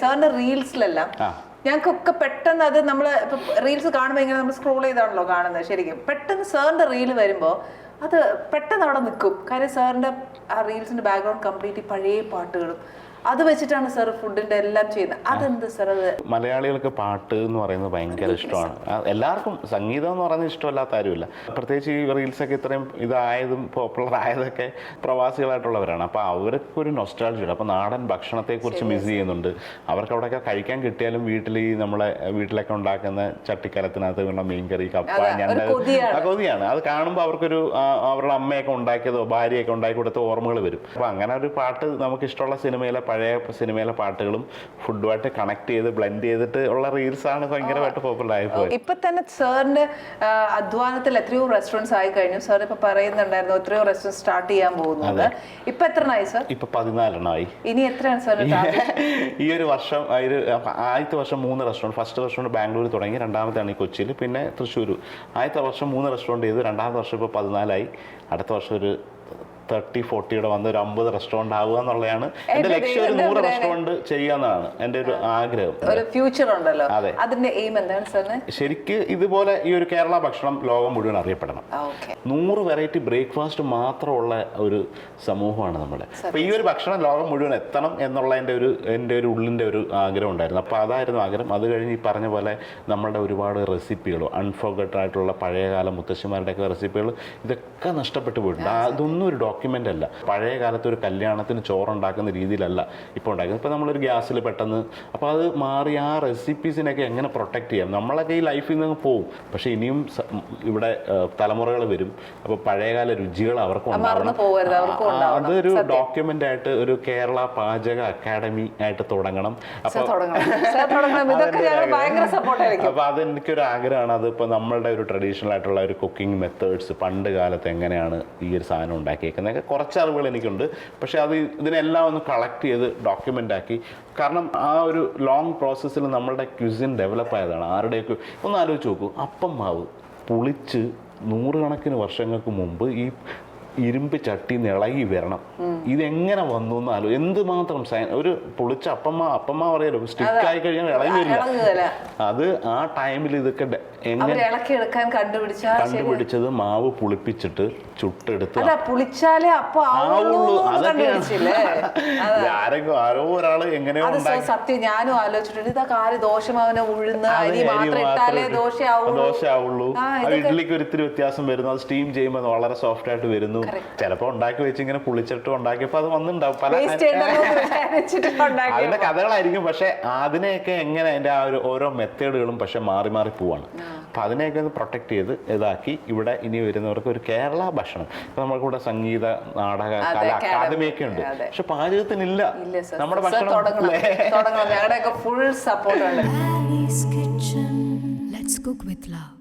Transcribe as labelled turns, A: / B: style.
A: സാറിന്റെ റീൽസിലെല്ലാം. ഞങ്ങൾക്കൊക്കെ പെട്ടെന്ന് അത് നമ്മൾ റീൽസ് കാണുമ്പോൾ ഇങ്ങനെ നമ്മൾ സ്ക്രോൾ ചെയ്താണല്ലോ കാണുന്നത് ശരിക്കും പെട്ടെന്ന് സാറിന്റെ റീൽ വരുമ്പോൾ അത് പെട്ടെന്ന് അവിടെ നിൽക്കും കാര്യം സാറിന്റെ ആ റീൽസിന്റെ ബാക്ക്ഗ്രൗണ്ട് കംപ്ലീറ്റ് പഴയ പാട്ടുകളും. അത് വെച്ചിട്ടാണ് സാർ ഫുഡിന്റെ എല്ലാം ചെയ്യുന്നത്. അതെന്ത് സാർ അത്
B: മലയാളികൾക്ക് പാട്ട് എന്ന് പറയുന്നത് ഭയങ്കര ഇഷ്ടമാണ്. എല്ലാവർക്കും സംഗീതം എന്ന് പറയുന്നത് ഇഷ്ടമല്ലാത്ത ആരുമില്ല പ്രത്യേകിച്ച് ഈ റീൽസൊക്കെ ഇത്രയും ഇതായതും പോപ്പുലർ ആയതൊക്കെ പ്രവാസികളായിട്ടുള്ളവരാണ്. അപ്പോൾ അവർക്ക് ഒരു നൊസ്റ്റാൾജിയുണ്ട് അപ്പോൾ നാടൻ ഭക്ഷണത്തെക്കുറിച്ച് മിസ് ചെയ്യുന്നുണ്ട്. അവർക്ക് അവിടെയൊക്കെ കഴിക്കാൻ കിട്ടിയാലും വീട്ടിൽ ഈ നമ്മളെ വീട്ടിലൊക്കെ ഉണ്ടാക്കുന്ന ചട്ടിക്കലത്തിനകത്ത് ഉള്ള മീൻകറി കപ്പ ഞണ്ട്
A: കൊതിയാണ്.
B: കൊതിയാണ്. അത് കാണുമ്പോൾ അവർക്കൊരു ആ, അവരുടെ അമ്മയൊക്കെ ഉണ്ടാക്കിയതോ ഭാര്യയൊക്കെ ഉണ്ടാക്കി കൊടുത്ത ഓർമ്മകൾ വരും. അപ്പോൾ അങ്ങനെ ഒരു പാട്ട് നമുക്ക് ഇഷ്ടമുള്ള സിനിമയിലെ പഴയ സിനിമയിലെ പാട്ടുകളും ഫുഡുമായിട്ട് കണക്ട് ചെയ്ത് ബ്ലെൻഡ് ചെയ്തിട്ട് ഉള്ള റീൽസാണ് ആണ് ഭയങ്കരമായിട്ട് പോപ്പുലർ ആയി പോയത്.
A: ഇപ്പൊ തന്നെ സാറിന്റെ ആ, അധ്വാനത്തിൽ എത്രയോ റെസ്റ്റോറന്റ്സ് ആയി കഴിഞ്ഞു. സാർ ഇപ്പൊ പറയുന്നുണ്ടായിരുന്നു എത്രയോ റെസ്റ്റോറന്റ് സ്റ്റാർട്ട് ചെയ്യാൻ പോകുന്നത് ഇപ്പൊ ആയി സാർ?
B: ഇപ്പൊ പതിനാലെണ്ണമായി
A: ഇനി എത്രയാണ് സാർ
B: ഈ ഒരു വർഷം ഒരു ആദ്യത്തെ വർഷം മൂന്ന് റെസ്റ്റോറന്റ് ഫസ്റ്റ് റെസ്റ്റോറന്റ് ബാംഗ്ലൂർ തുടങ്ങി രണ്ടാമത്തെയാണ് ഈ കൊച്ചിയിൽ പിന്നെ തൃശ്ശൂർ ആദ്യത്തെ വർഷം മൂന്ന് റെസ്റ്റോറന്റ് ചെയ്തു രണ്ടാമത്തെ വർഷം ഇപ്പോൾ പതിനാലായി. അടുത്ത വർഷം ഒരു തേർട്ടി ഫോർട്ടിയുടെ വന്ന് ഒരു അമ്പത് റെസ്റ്റോറന്റ് ആവുക എന്നുള്ളതാണ്. എന്റെ ലക്ഷ്യം ഒരു നൂറ് റെസ്റ്റോറന്റ് ചെയ്യാന്നാണ് എന്റെ ഒരു ആഗ്രഹം.
A: ഒരു ഫ്യൂച്ചർ ഉണ്ടല്ലോ.
B: അതെ.
A: അതിന്റെ എയിം എന്താണ് സാറിന്
B: ശരിക്ക് ഇതുപോലെ ഈ ഒരു കേരള ഭക്ഷണം ലോകം മുഴുവൻ അറിയപ്പെടണം. നൂറ് വെറൈറ്റി ബ്രേക്ക്ഫാസ്റ്റ് മാത്രമുള്ള ഒരു സമൂഹമാണ് നമ്മുടെ അപ്പൊ ഈ ഒരു ഭക്ഷണം ലോകം മുഴുവൻ എത്തണം എന്നുള്ള എന്റെ ഒരു എന്റെ ഒരു ഉള്ളിന്റെ ഒരു ആഗ്രഹം ഉണ്ടായിരുന്നു. അപ്പോൾ അതായിരുന്നു ആഗ്രഹം. അത് കഴിഞ്ഞ് ഈ പറഞ്ഞ പോലെ നമ്മളുടെ ഒരുപാട് റെസിപ്പികൾ അൺഫോർഗട്ടഡ് ആയിട്ടുള്ള പഴയകാല മുത്തശ്ശിമാരുടെയൊക്കെ റെസിപ്പികൾ ഇതൊക്കെ നഷ്ടപ്പെട്ടു പോയിട്ടുണ്ട്. അതൊന്നും ഒരു ഡോക്യുമെന്റ് അല്ല. പഴയ കാലത്ത് ഒരു കല്യാണത്തിന് ചോറുണ്ടാക്കുന്ന രീതിയിലല്ല ഇപ്പോൾ ഉണ്ടാക്കുന്നത് ഇപ്പോൾ നമ്മളൊരു ഗ്യാസിൽ പെട്ടെന്ന് അപ്പോൾ അത് മാറി ആ റെസിപ്പീസിനൊക്കെ എങ്ങനെ പ്രൊട്ടക്റ്റ് ചെയ്യാം? നമ്മളൊക്കെ ഈ ലൈഫിൽ നിന്ന് പോകും പക്ഷേ ഇനിയും ഇവിടെ തലമുറകൾ വരും. അപ്പോൾ പഴയകാല രുചികൾ അവർക്ക് ഉണ്ടാവണം. അതൊരു ഡോക്യുമെന്റ് ആയിട്ട് ഒരു കേരള പാചക അക്കാഡമി ആയിട്ട് തുടങ്ങണം. അപ്പോൾ അപ്പോൾ അതെനിക്കൊരു ആഗ്രഹമാണ്. അതിപ്പോൾ നമ്മളുടെ ഒരു ട്രഡീഷണൽ ആയിട്ടുള്ള ഒരു കുക്കിംഗ് മെത്തേഡ്സ് പണ്ട് കാലത്ത് എങ്ങനെയാണ് ഈ ഒരു സാധനം ഉണ്ടാക്കിയേക്കുന്നത്? കുറച്ച് അറിവുകൾ എനിക്കുണ്ട്. പക്ഷേ അത് ഇതിനെല്ലാം ഒന്ന് കളക്ട് ചെയ്ത് ഡോക്യുമെന്റ് ആക്കി. കാരണം ആ ഒരു ലോങ് പ്രോസസ്സിൽ നമ്മളുടെ ക്യുസിൻ ഡെവലപ്പ് ആയതാണ്. ആരുടെയൊക്കെ ഒന്ന് ആലോചിച്ച് നോക്കൂ. അപ്പം മാവ് പുളിച്ച് നൂറുകണക്കിന് വർഷങ്ങൾക്ക് മുമ്പ് ഈ ഇരുമ്പ് ചട്ടി ഇളകി വരണം. ഇതെങ്ങനെ വന്നു എന്ന് എന്ത് എന്തുമാത്രം സയ- ഒരു പൊളിച്ച അപ്പമ്മ അപ്പമ്മ പറയല്ലോ സ്റ്റിക്ക് ആയി കഴിഞ്ഞാൽ ഇളകി വരില്ല. അത് ആ ടൈമിൽ ഇതൊക്കെ എങ്ങനെ കണ്ടുപിടിച്ചത് മാവ് പുളിപ്പിച്ചിട്ട് ചുട്ടെടുത്ത്
A: പുളിച്ചാലേ അപ്പൊ
B: ആരെങ്കിലും ആരോ ഒരാൾ എങ്ങനെയോ
A: സത്യം ഞാനും ആലോചിച്ചിട്ടുണ്ട് ഇതാ കാൽ ദോഷമാവനെ ഉഴുന്ന് അരി മാത്രം ഇട്ടാലേ
B: ഇട്ട്.
A: ദോശയാവുള്ളൂ
B: ഇഡ്ഡലിക്ക് ഒരിത്തിരി വ്യത്യാസം വരുന്നു. അത് സ്റ്റീം ചെയ്യുമ്പോൾ വളരെ സോഫ്റ്റ് ആയിട്ട് വരുന്നു. ചിലപ്പോൾ ഉണ്ടാക്കി വെച്ച് ഇങ്ങനെ പുളിച്ചിട്ട് ഉണ്ടാക്കിയപ്പോൾ അത് വന്നിട്ടുണ്ടാവും പല അതിന്റെ കഥകളായിരിക്കും. പക്ഷെ അതിനെയൊക്കെ എങ്ങനെ അതിന്റെ ആ ഒരു ഓരോ മെത്തേഡുകളും പക്ഷെ മാറി മാറി പോവാണ്. അപ്പൊ അതിനെയൊക്കെ ഒന്ന് പ്രൊട്ടക്ട് ചെയ്ത് ഇതാക്കി ഇവിടെ ഇനി വരുന്നവർക്ക് ഒരു കേരള ഭക്ഷണം. ഇപ്പൊ കൂടെ സംഗീത നാടക കല. അക്കാദമിയൊക്കെ ഉണ്ട്. പക്ഷെ പാചകത്തിനില്ല.
A: ഇല്ല സർ
B: നമ്മുടെ ഭക്ഷണം
A: തുടങ്ങണം. ഞങ്ങളുടെയൊക്കെ ഫുൾ സപ്പോർട്ട് ആണ്
C: Annie's Kitchen. Let's cook with love.